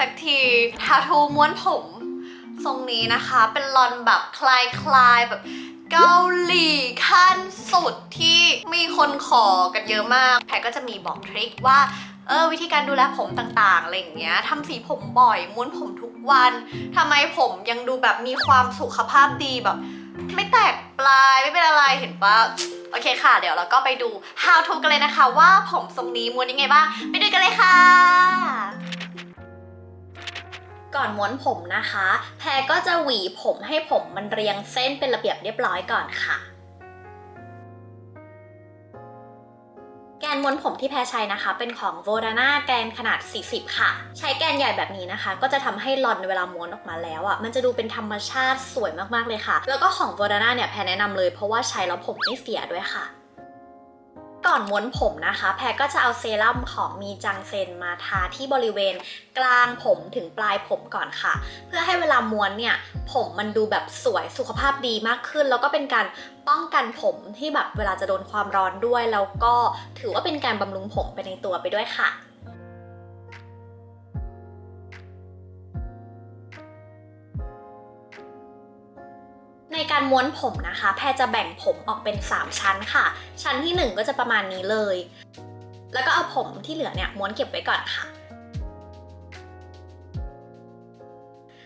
สักที How to ม้วนผมทรงนี้นะคะ เป็นลอนแบบคลายคลายแบบเกาหลีขั้นสุดที่มีคนขอกันเยอะมาก แพรก็จะมีบอกทริคว่าเออวิธีการดูแลผมต่างๆอะไรอย่างเงี้ยทำสีผมบ่อยม้วนผมทุกวันทำไมผมยังดูแบบมีความสุขภาพดีแบบ ไม่แตกปลายไม่เป็นอะไรเห็นปะโอเคค่ะ เดี๋ยวเราก็ไปดู how to กันเลยนะคะ ว่าผมทรงนี้ม้วนยังไงบ้าง ไปดูกันเลยค่ะ ก่อนม้วนผมนะคะ แพรก็จะหวีผมให้ผมมันเรียงเส้นเป็นระเบียบเรียบร้อยก่อนค่ะแกนม้วนผมที่แพรใช้นะคะ เป็นของ v o d a n a แกนขนาด 40 ค่ะ ใช้แกนใหญ่แบบนี้นะคะ ก็จะทำให้ลอนเวลาม้วนออกมาแล้วอะ่ะมันจะดูเป็นธรรมชาติสวยมากๆเลยค่ะ แล้วก็ของ v o d a n a เนี่ยแพรแนะนำเลยเพราะว่าใช้แล้วผมไม่เสียด้วยค่ะ ก่อนม้วนผมนะคะ แพรก็จะเอาเซรั่มของมีจังเซนมาทาที่บริเวณกลางผมถึงปลายผมก่อนค่ะ เพื่อให้เวลาม้วนเนี่ย ผมมันดูแบบสวยสุขภาพดีมากขึ้น แล้วก็เป็นการป้องกันผมที่แบบเวลาจะโดนความร้อนด้วย แล้วก็ถือว่าเป็นการบำรุงผมไปในตัวไปด้วยค่ะ ในการม้วนผมนะคะ แพรจะแบ่งผมออกเป็น 3 ชั้นค่ะ ชั้นที่ 1 ก็จะประมาณนี้เลย แล้วก็เอาผมที่เหลือเนี่ยม้วนเก็บไว้ก่อนค่ะ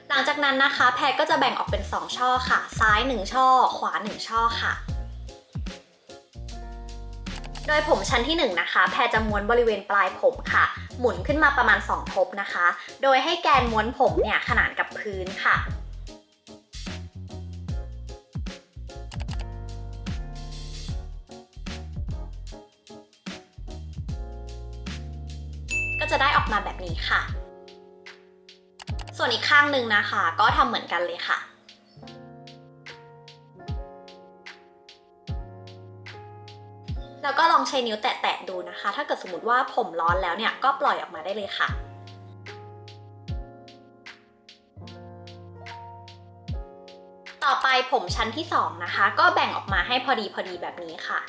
หลังจากนั้นนะคะ แพรก็จะแบ่งออกเป็น 2 ช่อค่ะ ซ้าย 1 ช่อ ขวา 1 ช่อค่ะ โดยผมชั้นที่1นะคะ แพรจะม้วนบริเวณปลายผมค่ะ หมุนขึ้นมาประมาณ 2 ทบนะคะ โดยให้แกนม้วนผมเนี่ยขนานกับพื้นค่ะ จะได้ออกมาแบบนี้ค่ะ ส่วนอีกข้างหนึ่งนะคะ ก็ทำเหมือนกันเลยค่ะแล้วก็ลองใช้นิ้วแตะๆดูนะคะ ถ้าเกิดสมมติว่าผมร้อนแล้วเนี่ยก็ปล่อยออกมาได้เลยค่ะ ต่อไปผมชั้นที่สองนะคะ ก็แบ่งออกมาให้พอดีพอดีแบบนี้ค่ะ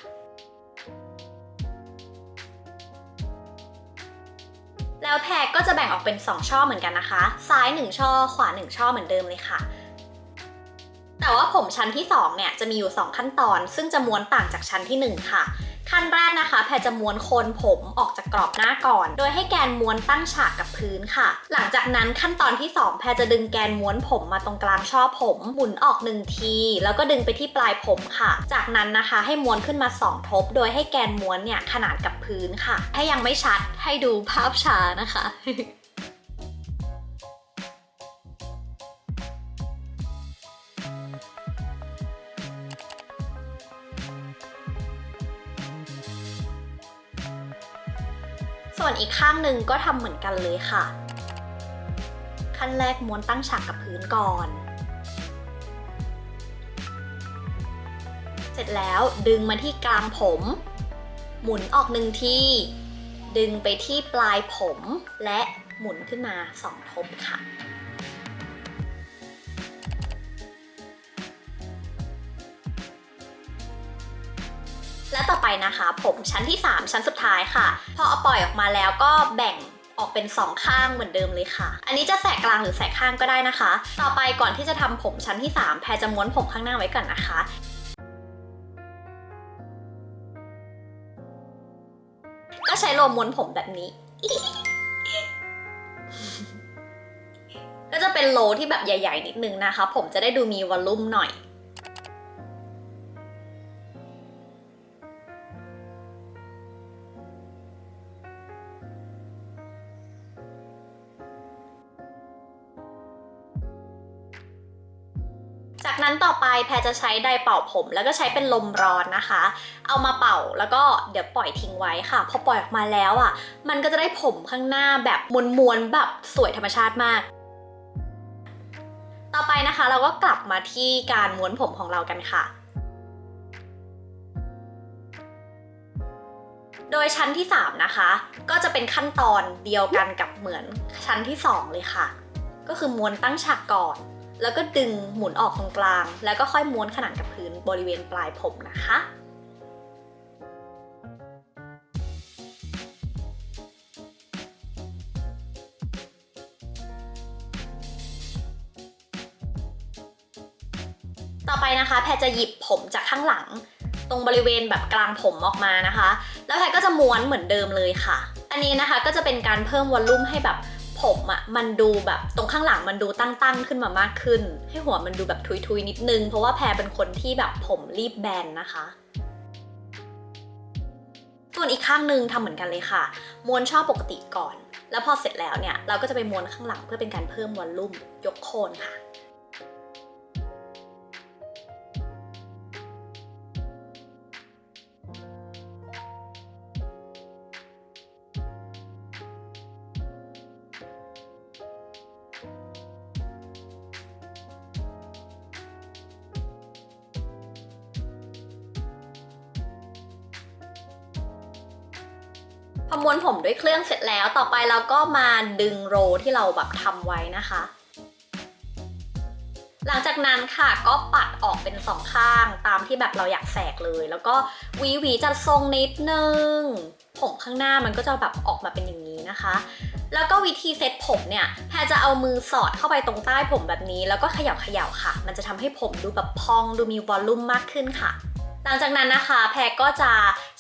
แล้วแพรก็จะแบ่งออกเป็น 2 ช่อเหมือนกันนะคะ ซ้าย 1 ช่อ ขวา 1 ช่อเหมือนเดิมเลยค่ะ แต่ว่าผมชั้นที่ 2 เนี่ยจะมีอยู่ 2 ขั้นตอน ซึ่งจะม้วนต่างจากชั้นที่ 1 ค่ะ ขั้นแรกนะคะ แพรจะม้วนโคนผมออกจากกรอบหน้าก่อน โดยให้แกนม้วนตั้งฉากกับพื้นค่ะ หลังจากนั้นขั้นตอนที่ 2 แพรจะดึงแกนม้วนผมมาตรงกลางช่อผม หมุนออกหนึ่งที แล้วก็ดึงไปที่ปลายผมค่ะ จากนั้นนะคะให้ม้วนขึ้นมา 2 ทบ โดยให้แกนม้วนเนี่ยขนานกับพื้นค่ะ ถ้ายังไม่ชัดให้ดูภาพช้านะคะ วนอีกข้างหนึ่งก็ทำเหมือนกันเลยค่ะ ขั้นแรกม้วนตั้งฉากกับพื้นก่อน เสร็จแล้วดึงมาที่กลางผม หมุนออกหนึ่งที ดึงไปที่ปลายผมและหมุนขึ้นมาสองทบค่ะ และต่อไปนะคะ ผมชั้นที่ 3 ชั้นสุดท้ายค่ะ พอเอาปล่อยออกมาแล้วก็แบ่งออกเป็น 2 ข้างเหมือนเดิมเลยค่ะ อันนี้จะแสกกลางหรือแสกข้างก็ได้นะคะ ต่อไปก่อนที่จะทำผมชั้นที่ 3 แพรจะม้วนผมข้างหน้าไว้ก่อนนะคะก็ใช้โลม้วนผมแบบนี้ ก็จะเป็นโลที่แบบใหญ่ ๆ นิดนึงนะคะ ผมจะได้ดูมีวอลลุ่มหน่อย จากนั้นต่อไปแพรจะใช้ไดร์เป่าผม แล้วก็ใช้เป็นลมร้อนนะคะ เอามาเป่าแล้วก็เดี๋ยวปล่อยทิ้งไว้ค่ะ พอปล่อยออกมาแล้วอะ มันก็จะได้ผมข้างหน้าแบบมวนๆแบบสวยธรรมชาติมาก ต่อไปนะคะเราก็กลับมาที่การม้วนผมของเรากันค่ะโดยชั้นที่ 3 นะคะ ก็จะเป็นขั้นตอนเดียวกันกับเหมือนชั้นที่ 2 เลยค่ะ ก็คือม้วนตั้งฉากก่อน แล้วก็ดึงหมุนออกตรงกลาง แล้วก็ค่อยม้วนขนานกับพื้นบริเวณปลายผมนะคะต่อไปนะคะแพรจะหยิบผมจากข้างหลัง ตรงบริเวณแบบกลางผมออกมานะคะ แล้วแพรก็จะม้วนเหมือนเดิมเลยค่ะ อันนี้นะคะก็จะเป็นการเพิ่มวอลลุ่มให้แบบ ผมอะ่ะมันดูแบบตรงข้างหลังมันดูตั้งๆ ขึ้นมามากขึ้น ให้หัวมันดูแบบทุยๆนิดนึง เพราะว่าแพรเป็นคนที่แบบผมรีบแบนนะคะส่วนอีกข้างหนึ่งทำเหมือนกันเลยค่ะ ม้วนช่อปกติก่อน แล้วพอเสร็จแล้วเนี่ยเราก็จะไปม้วนข้างหลังเพื่อเป็นการเพิ่มวอลลุ่มยกโคนค่ะ พอม้วนผมด้วยเครื่องเสร็จแล้วต่อไปเราก็มาดึงโรที่เราแบบทำไว้นะคะ หลังจากนั้นค่ะก็ปัดออกเป็นสองข้างตามที่แบบเราอยากแสกเลย แล้วก็หวีหวีจัดทรงนิดนึง ผมข้างหน้ามันก็จะแบบออกมาเป็นอย่างนี้นะคะ แล้วก็วิธีเซตผมเนี่ยแพรจะเอามือสอดเข้าไปตรงใต้ผมแบบนี้ แล้วก็เขย่าเขย่าๆค่ะ มันจะทำให้ผมดูแบบพองดูมีวอลลุ่มมากขึ้นค่ะ หลังจากนั้นนะคะแพรก็จะ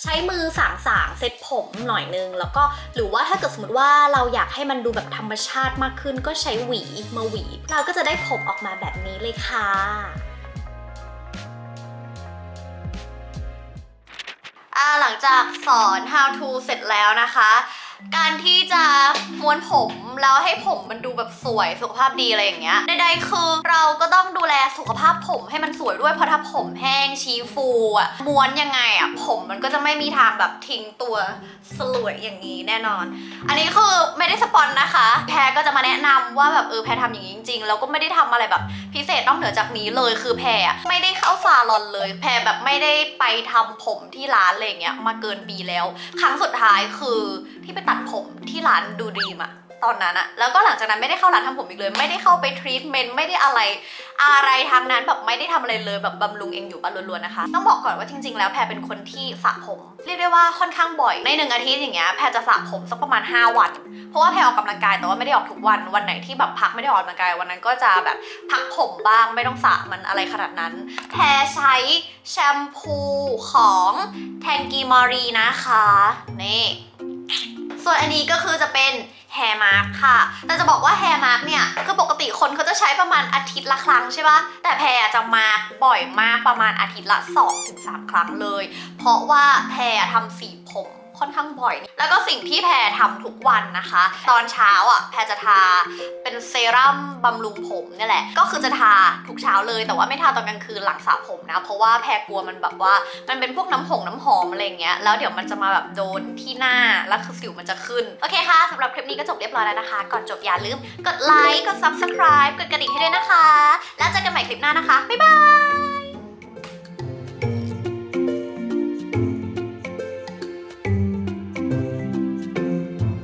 ใช้มือสางสางๆเซ็ตผมหน่อยนึง แล้วก็หรือว่าถ้าเกิดสมมติว่าเราอยากให้มันดูแบบธรรมชาติมากขึ้น ก็ใช้หวีมาหวี เราก็จะได้ผมออกมาแบบนี้เลยค่ะหลังจากสอน how to เสร็จแล้วนะคะ การที่จะม้วนผมแล้วให้ผมมันดูแบบสวยสุขภาพดีอะไรอย่างเงี้ยใดๆคือเราก็ต้องดูแลสุขภาพผมให้มันสวยด้วยเพราะถ้าผมแห้งชี้ฟูอะม้วนยังไงอะผมมันก็จะไม่มีทางแบบทิ้งตัวสลวยอย่างนี้แน่นอน อันนี้คือไม่ได้สปอนนะคะ แพรก็จะมาแนะนำว่าแบบเออแพรทำอย่างนี้จริงๆแล้วก็ไม่ได้ทำอะไรแบบพิเศษนอกเหนือจากนี้เลยคือแพรไม่ได้เข้าซาลอนเลย แพรแบบไม่ได้ไปทำผมที่ร้านอะไรเงี้ยมาเกินปีแล้ว ครั้งสุดท้ายคือที่ไปตัดผมที่ร้านดูดีมอะ ตอนนั้นอะแล้วก็หลังจากนั้นไม่ได้เข้าร้านทำผมอีกเลย ไม่ได้เข้าไปทรีทเมนต์ไม่ได้อะไรอะไรทางนั้นแบบไม่ได้ทำอะไรเลยแบบบำรุงเองอยู่บ้านล้วนๆนะคะ ต้องบอกก่อนว่าจริง ๆ แล้วแพรเป็นคนที่สระผมเรียกได้ว่าค่อนข้างบ่อยในหนึ่งอาทิตย์อย่างเงี้ยแพรจะสระผมสักประมาณ 5 วัน เพราะว่าแพรออกกำลังกายแต่ว่าไม่ได้ออกทุกวันวันไหนที่แบบพักไม่ได้ออกกำลังกายวันนั้นก็จะแบบพักผมบ้างไม่ต้องสระมันอะไรขนาดนั้นแพรใช้แชมพูของแทนกีมอรีนะคะนี่ส่วนอันนี้ก็คือจะเป็น แฮมาร์คค่ะ แต่จะบอกว่าแฮมาร์คเนี่ย คือปกติคนเขาจะใช้ประมาณอาทิตย์ละครั้งใช่ปะแต่แพรจะมาร์คบ่อยมากประมาณอาทิตย์ละ 2-3 ครั้งเลย เพราะว่าแพรทำสี ค่อนข้างบ่อย แล้วก็สิ่งที่แพรทำทุกวันนะคะ ตอนเช้าอะแพรจะทาเป็นเซรั่มบำรุงผมเนี่ยแหละ ก็คือจะทาทุกเช้าเลยแต่ว่าไม่ทาตอนกลางคืนหลังสระผมนะ เพราะว่าแพรกลัวมันแบบว่ามันเป็นพวกน้ำหงน้ำหอมอะไรเงี้ยแล้วเดี๋ยวมันจะมาแบบโดนที่หน้าแล้วคือสิวมันจะขึ้น โอเคค่ะสำหรับคลิปนี้ก็จบเรียบร้อยแล้วนะคะ ก่อนจบอย่าลืมกดไลค์กด subscribe กดกระดิ่งให้ด้วยนะคะ แล้วเจอกันใหม่คลิปหน้านะคะบ๊ายบาย